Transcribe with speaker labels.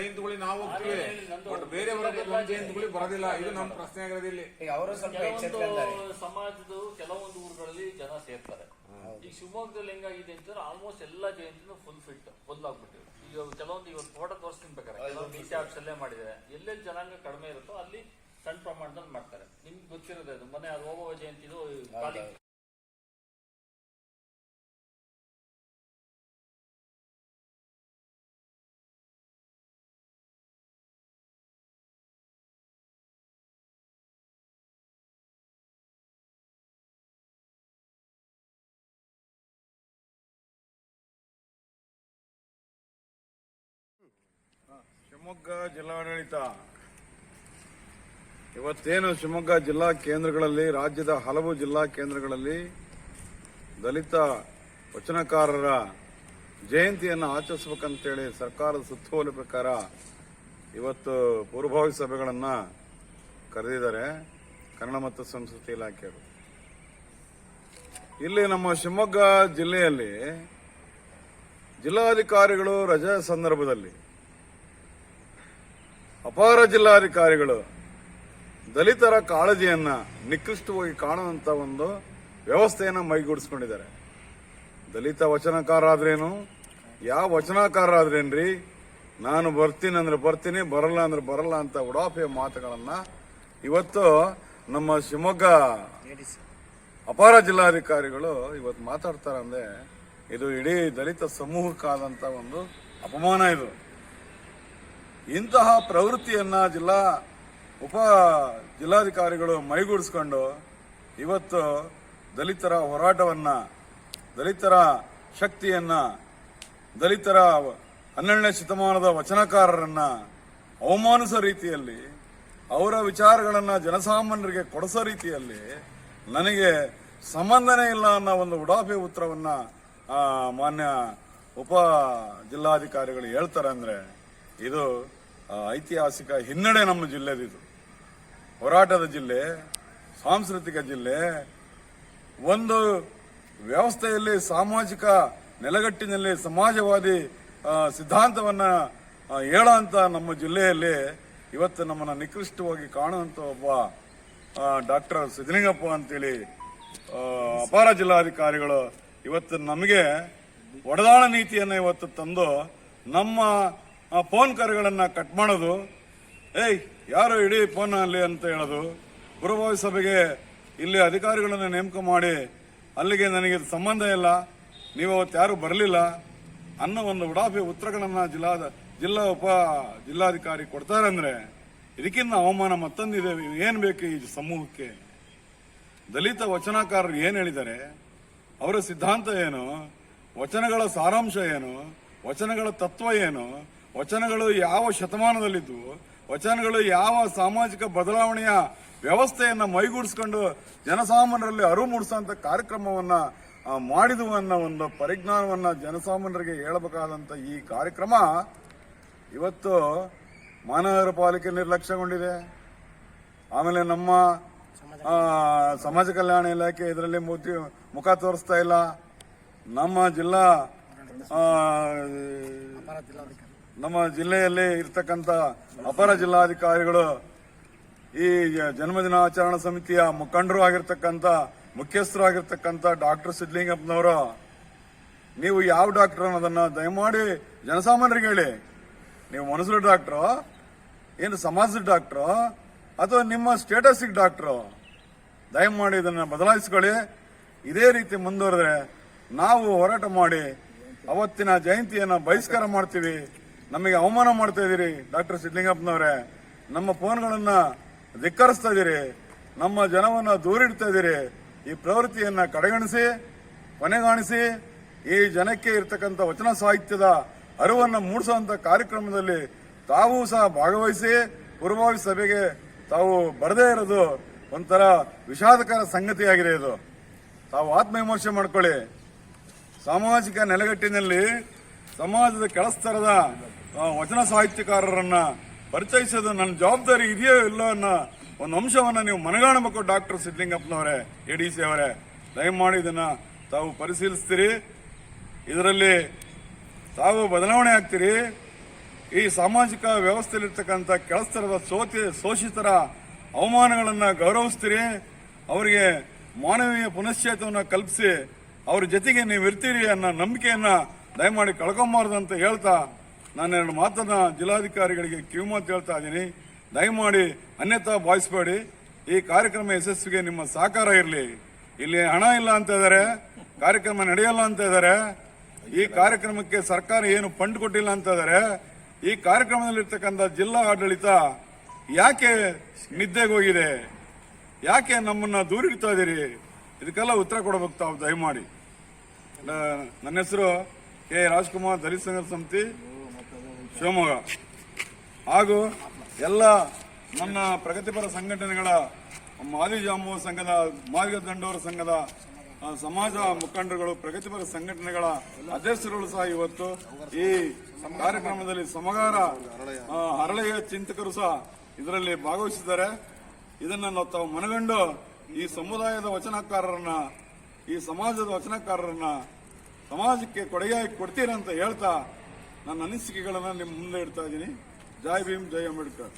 Speaker 1: ಜಯಂತಿಗಳಿಗೆ ನಾವು ಹೋಗ್ತೀವಿ. ಬಟ್ ಬೇರೆ ಜಯಂತಿಗಳಿಗೆ ಬರೋದಿಲ್ಲ. ಇದು ನಮ್ಮ ಪ್ರಶ್ನೆ ಆಗಿರೋದು ಇಲ್ಲಿ.
Speaker 2: ಅವರು ಸ್ವಲ್ಪ
Speaker 3: ಸಮಾಜದ ಕೆಲವೊಂದು ಊರುಗಳಲ್ಲಿ ಜನ ಸೇರ್ತಾರೆ. ಈಗ ಶಿವಮೊಗ್ಗದಲ್ಲಿ ಹೆಂಗಾಗಿದೆ ಅಂತಂದ್ರೆ ಆಲ್ಮೋಸ್ಟ್ ಎಲ್ಲಾ ಜಯಂತಿನೂ ಫುಲ್ ಫಿಟ್ ಫುಲ್ ಆಗ್ಬಿಟ್ಟಿವೆ ಈಗ ಕೆಲವೊಂದು ಇವತ್ತು ಫೋಟೋ ತೋರಿಸ್ತೀನಿ ಬೇಕಾರೆ ಸಿ ಆಫೀಸ್ ಆಫೀಸಲ್ಲೇ ಮಾಡಿದ್ದಾರೆ. ಎಲ್ಲೆಲ್ಲಿ ಜನಾಂಗ ಕಡಿಮೆ ಇರುತ್ತೋ ಅಲ್ಲಿ ಸಣ್ಣ ಪ್ರಮಾಣದಲ್ಲಿ ಮಾಡ್ತಾರೆ. ನಿಮ್ಗೆ ಗೊತ್ತಿರೋದೇ ಅದು. ಮನೆ ಅದು ಹೋಗುವ ಜಯಂತಿದು
Speaker 4: ಶಿವಮೊಗ್ಗ ಜಿಲ್ಲಾಡಳಿತ. ಇವತ್ತೇನು ಶಿವಮೊಗ್ಗ ಜಿಲ್ಲಾ ಕೇಂದ್ರಗಳಲ್ಲಿ, ರಾಜ್ಯದ ಹಲವು ಜಿಲ್ಲಾ ಕೇಂದ್ರಗಳಲ್ಲಿ ದಲಿತ ವಚನಕಾರರ ಜಯಂತಿಯನ್ನು ಆಚರಿಸಬೇಕಂತೇಳಿ ಸರ್ಕಾರದ ಸುತ್ತೋಲೆ ಪ್ರಕಾರ ಇವತ್ತು ಪೂರ್ವಭಾವಿ ಸಭೆಗಳನ್ನು ಕರೆದಿದ್ದಾರೆ ಕನ್ನಡ ಮತ್ತು ಸಂಸ್ಕೃತಿ ಇಲಾಖೆಯವರು. ಇಲ್ಲಿ ನಮ್ಮ ಶಿವಮೊಗ್ಗ ಜಿಲ್ಲೆಯಲ್ಲಿ ಜಿಲ್ಲಾಧಿಕಾರಿಗಳು ರಜಾ ಸಂದರ್ಭದಲ್ಲಿ ಅಪಾರ ಜಿಲ್ಲಾಧಿಕಾರಿಗಳು ದಲಿತರ ಕಾಳಜಿಯನ್ನ ನಿಕೃಷ್ಟವಾಗಿ ಕಾಣುವಂತ ಒಂದು ವ್ಯವಸ್ಥೆಯನ್ನ ಮೈಗೂಡಿಸ್ಕೊಂಡಿದ್ದಾರೆ. ದಲಿತ ವಚನಕಾರರಾದ್ರೇನು? ಯಾವ ವಚನಕಾರರಾದ್ರೇನ್ರಿ? ನಾನು ಬರ್ತೀನಿ ಅಂದ್ರೆ ಬರ್ತೀನಿ, ಬರಲ್ಲ ಅಂದ್ರೆ ಬರಲ್ಲ ಅಂತ ಉಡಾಫೆಯ ಮಾತುಗಳನ್ನ ಇವತ್ತು ನಮ್ಮ ಶಿವಮೊಗ್ಗ ಅಪಾರ ಜಿಲ್ಲಾಧಿಕಾರಿಗಳು ಇವತ್ತು ಮಾತಾಡ್ತಾರೆ ಅಂದ್ರೆ ಇದು ಇಡೀ ದಲಿತ ಸಮೂಹಕ್ಕಾದಂತ ಒಂದು ಅಪಮಾನ ಇದು. ಇಂತಹ ಪ್ರವೃತ್ತಿಯನ್ನ ಜಿಲ್ಲಾ ಉಪ ಜಿಲ್ಲಾಧಿಕಾರಿಗಳು ಮೈಗೂಡಿಸ್ಕೊಂಡು ಇವತ್ತು ದಲಿತರ ಹೋರಾಟವನ್ನ, ದಲಿತರ ಶಕ್ತಿಯನ್ನ, ದಲಿತರ ಹನ್ನೆರಡನೇ ಶತಮಾನದ ವಚನಕಾರರನ್ನ ಅವಮಾನಿಸೋ ರೀತಿಯಲ್ಲಿ, ಅವರ ವಿಚಾರಗಳನ್ನ ಜನಸಾಮಾನ್ಯರಿಗೆ ಕೊಡಿಸೋ ರೀತಿಯಲ್ಲಿ ನನಗೆ ಸಂಬಂಧನೇ ಇಲ್ಲ ಅನ್ನೋ ಒಂದು ಉಡಾಫೆ ಉತ್ತರವನ್ನ ಮಾನ್ಯ ಉಪ ಜಿಲ್ಲಾಧಿಕಾರಿಗಳು ಹೇಳ್ತಾರೆ ಅಂದ್ರೆ ಇದು ಐತಿಹಾಸಿಕ ಹಿನ್ನಡೆ ನಮ್ಮ ಜಿಲ್ಲೆದಿದು. ಹೋರಾಟದ ಜಿಲ್ಲೆ ಸಾಂಸ್ಕೃತಿಕ ಜಿಲ್ಲೆ ಒಂದು ವ್ಯವಸ್ಥೆಯಲ್ಲಿ ಸಾಮಾಜಿಕ ನೆಲಗಟ್ಟಿನಲ್ಲಿ ಸಮಾಜವಾದಿ ಸಿದ್ಧಾಂತವನ್ನ ಆ, ಹೇಳೋಂತ ನಮ್ಮ ಜಿಲ್ಲೆಯಲ್ಲಿ ಇವತ್ತು ನಮ್ಮನ್ನ ನಿಕೃಷ್ಟವಾಗಿ ಕಾಣುವಂತ ಒಬ್ಬ ಡಾಕ್ಟರ್ ಸಿದ್ದಲಿಂಗಪ್ಪ ಅಂತೇಳಿ ಅಪಾರ ಜಿಲ್ಲಾಧಿಕಾರಿಗಳು ಇವತ್ತು ನಮಗೆ ಒಡದಾಳ ನೀತಿಯನ್ನು ಇವತ್ತು ತಂದು ನಮ್ಮ ಆ, ಫೋನ್ ಕರೆಗಳನ್ನ ಕಟ್ ಮಾಡೋದು. ಏಯ್ ಯಾರು ಇಡೀ ಫೋನ್ ಅಲ್ಲಿ ಅಂತ ಹೇಳೋದು. ಪೂರ್ವಭಾವಿ ಸಭೆಗೆ ಇಲ್ಲಿ ಅಧಿಕಾರಿಗಳನ್ನು ನೇಮಕ ಮಾಡಿ ಅಲ್ಲಿಗೆ ನನಗೆ ಸಂಬಂಧ ಇಲ್ಲ. ನೀವು ಅವತ್ತು ಯಾರು ಬರಲಿಲ್ಲ. ಅನ್ನೋ ಒಂದು ಉಡಾಫೆ ಉತ್ತರಗಳನ್ನ ಜಿಲ್ಲಾ ಜಿಲ್ಲಾ ಉಪ ಜಿಲ್ಲಾಧಿಕಾರಿ ಕೊಡ್ತಾರೆ ಅಂದ್ರೆ ಇದಕ್ಕಿಂತ ಅವಮಾನ ಮತ್ತೊಂದಿದೆ. ಏನ್ ಬೇಕು ಈ ಸಮೂಹಕ್ಕೆ? ದಲಿತ ವಚನಕಾರರು ಏನ್ ಹೇಳಿದ್ದಾರೆ? ಅವರ ಸಿದ್ಧಾಂತ ಏನು? ವಚನಗಳ ಸಾರಾಂಶ ಏನು? ವಚನಗಳ ತತ್ವ ಏನು? ವಚನಗಳು ಯಾವ ಶತಮಾನದಲ್ಲಿದ್ದವು ವಚನಗಳು ಯಾವ ಸಾಮಾಜಿಕ ಬದಲಾವಣೆಯ ವ್ಯವಸ್ಥೆಯನ್ನ ಮೈಗೂಡಿಸ್ಕೊಂಡು ಜನಸಾಮಾನ್ಯರಲ್ಲಿ ಅರಿವು ಮೂಡಿಸುವಂತ ಕಾರ್ಯಕ್ರಮವನ್ನ ಮಾಡಿದವು ಅನ್ನೋ ಒಂದು ಪರಿಜ್ಞಾನವನ್ನ ಜನಸಾಮಾನ್ಯರಿಗೆ ಹೇಳಬೇಕಾದಂತ ಈ ಕಾರ್ಯಕ್ರಮ ಇವತ್ತು ಮಹಾನಗರ ಪಾಲಿಕೆ ನಿರ್ಲಕ್ಷ್ಯಗೊಂಡಿದೆ. ಆಮೇಲೆ ನಮ್ಮ ಸಮಾಜ ಕಲ್ಯಾಣ ಇಲಾಖೆ ಇದರಲ್ಲಿ ಮುಖ ತೋರಿಸ್ತಾ ಇಲ್ಲ. ನಮ್ಮ ಜಿಲ್ಲಾ ನಮ್ಮ ಜಿಲ್ಲೆಯಲ್ಲಿ ಇರ್ತಕ್ಕಂಥ ಅಪರ ಜಿಲ್ಲಾಧಿಕಾರಿಗಳು ಈ ಜನ್ಮದಿನ ಆಚರಣಾ ಸಮಿತಿಯ ಮುಖಂಡರು ಆಗಿರ್ತಕ್ಕಂಥ, ಮುಖ್ಯಸ್ಥರು ಆಗಿರ್ತಕ್ಕಂಥ ಡಾಕ್ಟರ್ ಸಿದ್ಲಿಂಗಪ್ಪನವರು, ನೀವು ಯಾವ ಡಾಕ್ಟರ್ ಅನ್ನೋದನ್ನ ದಯಮಾಡಿ ಜನಸಾಮಾನ್ಯರಿಗೆ ಹೇಳಿ. ನೀವು ಮನಸ್ಸಿನ ಡಾಕ್ಟ್ರು, ಏನು ಸಮಾಜದ ಡಾಕ್ಟ್ರು, ಅಥವಾ ನಿಮ್ಮ ಸ್ಟೇಟಸ್ಗೆ ಡಾಕ್ಟ್ರು, ದಯಮಾಡಿ ಇದನ್ನ ಬದಲಾಯಿಸ್ಕೊಳ್ಳಿ. ಇದೇ ರೀತಿ ಮುಂದುವರೆದ್ರೆ ನಾವು ಹೋರಾಟ ಮಾಡಿ ಅವತ್ತಿನ ಜಯಂತಿಯನ್ನು ಬಹಿಷ್ಕಾರ ಮಾಡ್ತೀವಿ. ನಮಗೆ ಅವಮಾನ ಮಾಡ್ತಾ ಇದ್ದೀರಿ, ಡಾಕ್ಟರ್ ಸಿದ್ಲಿಂಗಪ್ಪನವರೇ. ನಮ್ಮ ಫೋನ್ಗಳನ್ನ ಧಿಕ್ಕರಿಸ್ತಾ ಇದ್ದೀರಿ. ನಮ್ಮ ಜನವನ್ನ ದೂರಿಡ್ತಾ ಇದ್ದೀರಿ. ಈ ಪ್ರವೃತ್ತಿಯನ್ನ ಕಡೆಗಣಿಸಿ, ಕೊನೆಗಾಣಿಸಿ, ಈ ಜನಕ್ಕೆ ಇರತಕ್ಕಂಥ ವಚನ ಸಾಹಿತ್ಯದ ಅರಿವನ್ನು ಮೂಡಿಸುವಂತ ಕಾರ್ಯಕ್ರಮದಲ್ಲಿ ತಾವೂ ಸಹ ಭಾಗವಹಿಸಿ, ಪೂರ್ವಭಾವಿ ಸಭೆಗೆ ತಾವು ಬರದೇ ಇರೋದು ಒಂಥರ ವಿಷಾದಕರ ಸಂಗತಿಯಾಗಿದೆ ಇದು. ತಾವು ಆತ್ಮವಿಮರ್ಶೆ ಮಾಡ್ಕೊಳ್ಳಿ. ಸಾಮಾಜಿಕ ನೆಲೆಗಟ್ಟಿನಲ್ಲಿ ಸಮಾಜದ ಕೆಳಸ್ತರದ ವಚನ ಸಾಹಿತ್ಯಕಾರರನ್ನ ಪರಿಚಯಿಸೋದು ನನ್ನ ಜವಾಬ್ದಾರಿ ಇದೆಯೋ ಇಲ್ಲೋ ಅನ್ನೋ ಒಂದು ಅಂಶವನ್ನ ನೀವು ಮನಗಾಣಬೇಕು ಡಾಕ್ಟರ್ ಸಿದ್ಲಿಂಗಪ್ಪನವರೇ ಎಡಿಸಿ ಅವರೇ. ದಯಮಾಡಿ ಇದನ್ನ ತಾವು ಪರಿಶೀಲಿಸ್ತೀರಿ. ಇದರಲ್ಲಿ ತಾವು ಬದಲಾವಣೆ ಆಗ್ತೀರಿ. ಈ ಸಾಮಾಜಿಕ ವ್ಯವಸ್ಥೆಯಲ್ಲಿರ್ತಕ್ಕಂಥ ಕೆಳಸ್ತರದ ಸೋತಿ ಶೋಷಿತರ ಅವಮಾನಗಳನ್ನ ಗೌರವಿಸ್ತೀರಿ. ಅವರಿಗೆ ಮಾನವೀಯ ಪುನಶ್ಚೇತವನ್ನು ಕಲ್ಪಿಸಿ, ಅವ್ರ ಜೊತೆಗೆ ನೀವು ಇರ್ತೀರಿ ಅನ್ನೋ ನಂಬಿಕೆಯನ್ನ ದಯಮಾಡಿ ಕಳ್ಕೊಂಬಾರ್ದು ಅಂತ ಹೇಳ್ತಾ ನಾನು ಎರಡು ಮಾತನ್ನ ಜಿಲ್ಲಾಧಿಕಾರಿಗಳಿಗೆ ಕಿವಿಮಾತು ಹೇಳ್ತಾ ಇದ್ದೀನಿ. ದಯಮಾಡಿ ಅನ್ಯತಾ ಭಾವಿಸಬೇಡಿ ಈ ಕಾರ್ಯಕ್ರಮ ಯಶಸ್ವಿಗೆ ನಿಮ್ಮ ಸಹಕಾರ ಇರಲಿ. ಇಲ್ಲಿ ಹಣ ಇಲ್ಲ ಅಂತ ಇದ್ದಾರೆ, ಕಾರ್ಯಕ್ರಮ ನಡೆಯಲ್ಲ ಅಂತ ಇದ್ದಾರೆ. ಈ ಕಾರ್ಯಕ್ರಮಕ್ಕೆ ಸರ್ಕಾರ ಏನು ಫಂಡ್ ಕೊಟ್ಟಿಲ್ಲ ಅಂತ ಇದ್ದಾರೆ. ಈ ಕಾರ್ಯಕ್ರಮದಲ್ಲಿರ್ತಕ್ಕಂಥ ಜಿಲ್ಲಾ ಆಡಳಿತ ಯಾಕೆ ನಿದ್ದೆಗೆ ಹೋಗಿದೆ? ಯಾಕೆ ನಮ್ಮನ್ನ ದೂರಿಡ್ತಾ ಇದ್ದೀರಿ? ಇದಕ್ಕೆಲ್ಲ ಉತ್ತರ ಕೊಡಬೇಕು ತಾವು, ದಯಮಾಡಿ. ನನ್ನ ಹೆಸರು ಕೆ ರಾಜ್ಕುಮಾರ್ ದಲಿತ ಸಂಘರ್ಷ ಸಮಿತಿ, ಶಿವಮೊಗ್ಗ. ಹಾಗೂ ಎಲ್ಲ ನನ್ನ ಪ್ರಗತಿಪರ ಸಂಘಟನೆಗಳ ಮಾದಿ ಜಾಂಬವ ಸಂಘದ ಮಾದಿಗ ದಂಡೋರ ಸಂಘದ ಸಮಾಜ ಮುಖಂಡರುಗಳು, ಪ್ರಗತಿಪರ ಸಂಘಟನೆಗಳ ಅಧ್ಯಕ್ಷರುಗಳು ಸಹ ಇವತ್ತು ಈ ಕಾರ್ಯಕ್ರಮದಲ್ಲಿ ಸಮಗಾರ ಹರಳೆಯ ಚಿಂತಕರು ಸಹ ಇದರಲ್ಲಿ ಭಾಗವಹಿಸಿದ್ದಾರೆ. ಇದನ್ನ ನಾವು ತಾವು ಮನಗಂಡು ಈ ಸಮುದಾಯದ ವಚನಕಾರರನ್ನ, ಈ ಸಮಾಜದ ವಚನಕಾರರನ್ನ ಸಮಾಜಕ್ಕೆ ಕೊಡುಗೆಯಾಗಿ ಕೊಡ್ತೀರಂತ ಹೇಳ್ತಾ ನನ್ನ ಅನಿಸಿಕೆಗಳನ್ನ ನಿಮ್ಮ ಮುಂದೆ ಇಡ್ತಾ ಇದ್ದೀನಿ. ಜೈ ಭೀಮ್ ಜೈ ಅಂಬೇಡ್ಕರ್.